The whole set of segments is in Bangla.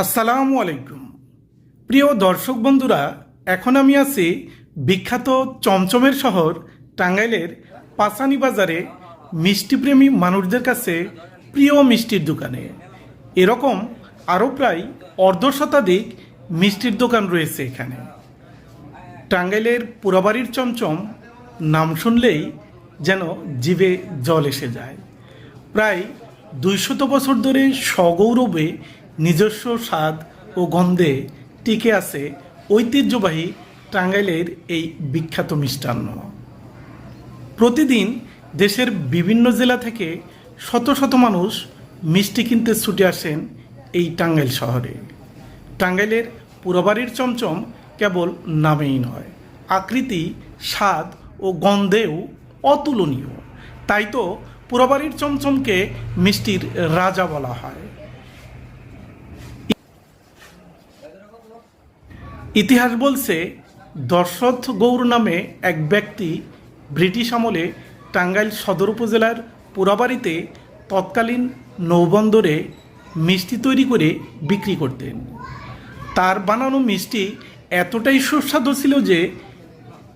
আসসালামু আলাইকুম। প্রিয় দর্শক বন্ধুরা, এখন আমি আছি বিখ্যাত চমচমের শহর টাঙ্গাইলের পাসানি বাজারে মিষ্টিপ্রেমী মানুষদের কাছে প্রিয় মিষ্টির দোকানে। এরকম আরও প্রায় অর্ধ শতাধিক মিষ্টির দোকান রয়েছে এখানে। টাঙ্গাইলের পুরাবাড়ির চমচম নাম শুনলেই যেন জিভে জল এসে যায়। প্রায় দুইশত বছর ধরে সগৌরবে নিজস্ব স্বাদ ও গন্ধে টিকে আছে ঐতিহ্যবাহী টাঙ্গাইলের এই বিখ্যাত মিষ্টান্ন। প্রতিদিন দেশের বিভিন্ন জেলা থেকে শত শত মানুষ মিষ্টি কিনতে ছুটে আসেন এই টাঙ্গাইল শহরে। টাঙ্গাইলের পুরবাড়ির চমচম কেবল নামেই নয়, আকৃতি, স্বাদ ও গন্ধেও অতুলনীয়। তাই তো পুরবাড়ির চমচমকে মিষ্টির রাজা বলা হয়। ইতিহাস বলছে দশরথ গৌর নামে এক ব্যক্তি ব্রিটিশ আমলে টাঙ্গাইল সদর উপজেলার পুরাবাড়িতে তৎকালীন নৌবন্দরে মিষ্টি তৈরি করে বিক্রি করতেন। তার বানানো মিষ্টি এতটাই সুস্বাদু ছিল যে,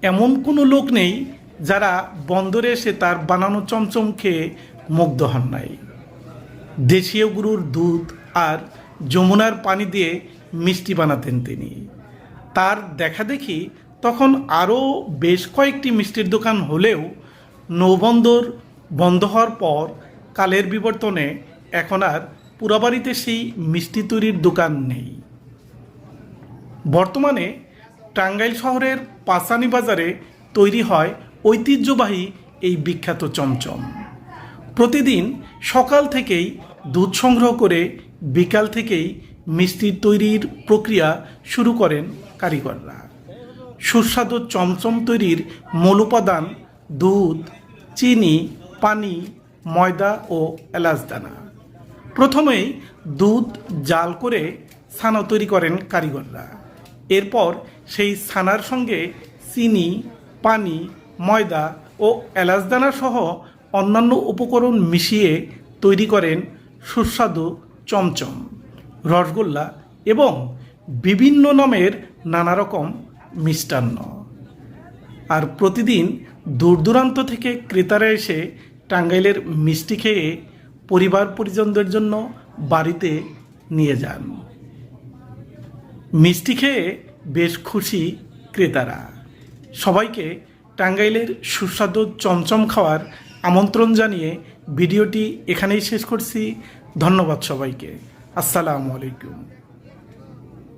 এমন কোনো লোক নেই যারা বন্দরে এসে তার বানানো চমচম খেয়ে মুগ্ধ হন নাই। দেশীয় গরুর দুধ আর যমুনার পানি দিয়ে মিষ্টি বানাতেন তিনি। তার দেখা দেখি তখন আরও বেশ কয়েকটি মিষ্টির দোকান হলেও নৌবন্দর বন্ধ হওয়ার পর কালের বিবর্তনে এখন আর পুরাবাড়িতে সেই মিষ্টি তৈরির দোকান নেই। বর্তমানে টাঙ্গাইল শহরের পাসানি বাজারে তৈরি হয় ঐতিহ্যবাহী এই বিখ্যাত চমচম। প্রতিদিন সকাল থেকেই দুধ সংগ্রহ করে বিকাল থেকেই মিষ্টি তৈরির প্রক্রিয়া শুরু করেন কারিগররা। সুস্বাদু চমচম তৈরির মূল উপাদান দুধ, চিনি, পানি, ময়দা ও এলাচ দানা। প্রথমেই দুধ জাল করে ছানা তৈরি করেন কারিগররা। এরপর সেই ছানার সঙ্গে চিনি, পানি, ময়দা ও এলাচদানা সহ অন্যান্য উপকরণ মিশিয়ে তৈরি করেন সুস্বাদু চমচম, রসগোল্লা এবং বিভিন্ন নামের নানা রকম মিষ্টান্ন। আর প্রতিদিন দূর দূরান্ত থেকে ক্রেতারা এসে টাঙ্গাইলের মিষ্টি খেয়ে পরিবার পরিজনদের জন্য বাড়িতে নিয়ে যান। মিষ্টি খেয়ে বেশ খুশি ক্রেতারা। সবাইকে টাঙ্গাইলের সুস্বাদু চমচম খাওয়ার আমন্ত্রণ জানিয়ে ভিডিওটি এখানেই শেষ করছি। ধন্যবাদ সবাইকে। আসসালামু আলাইকুম।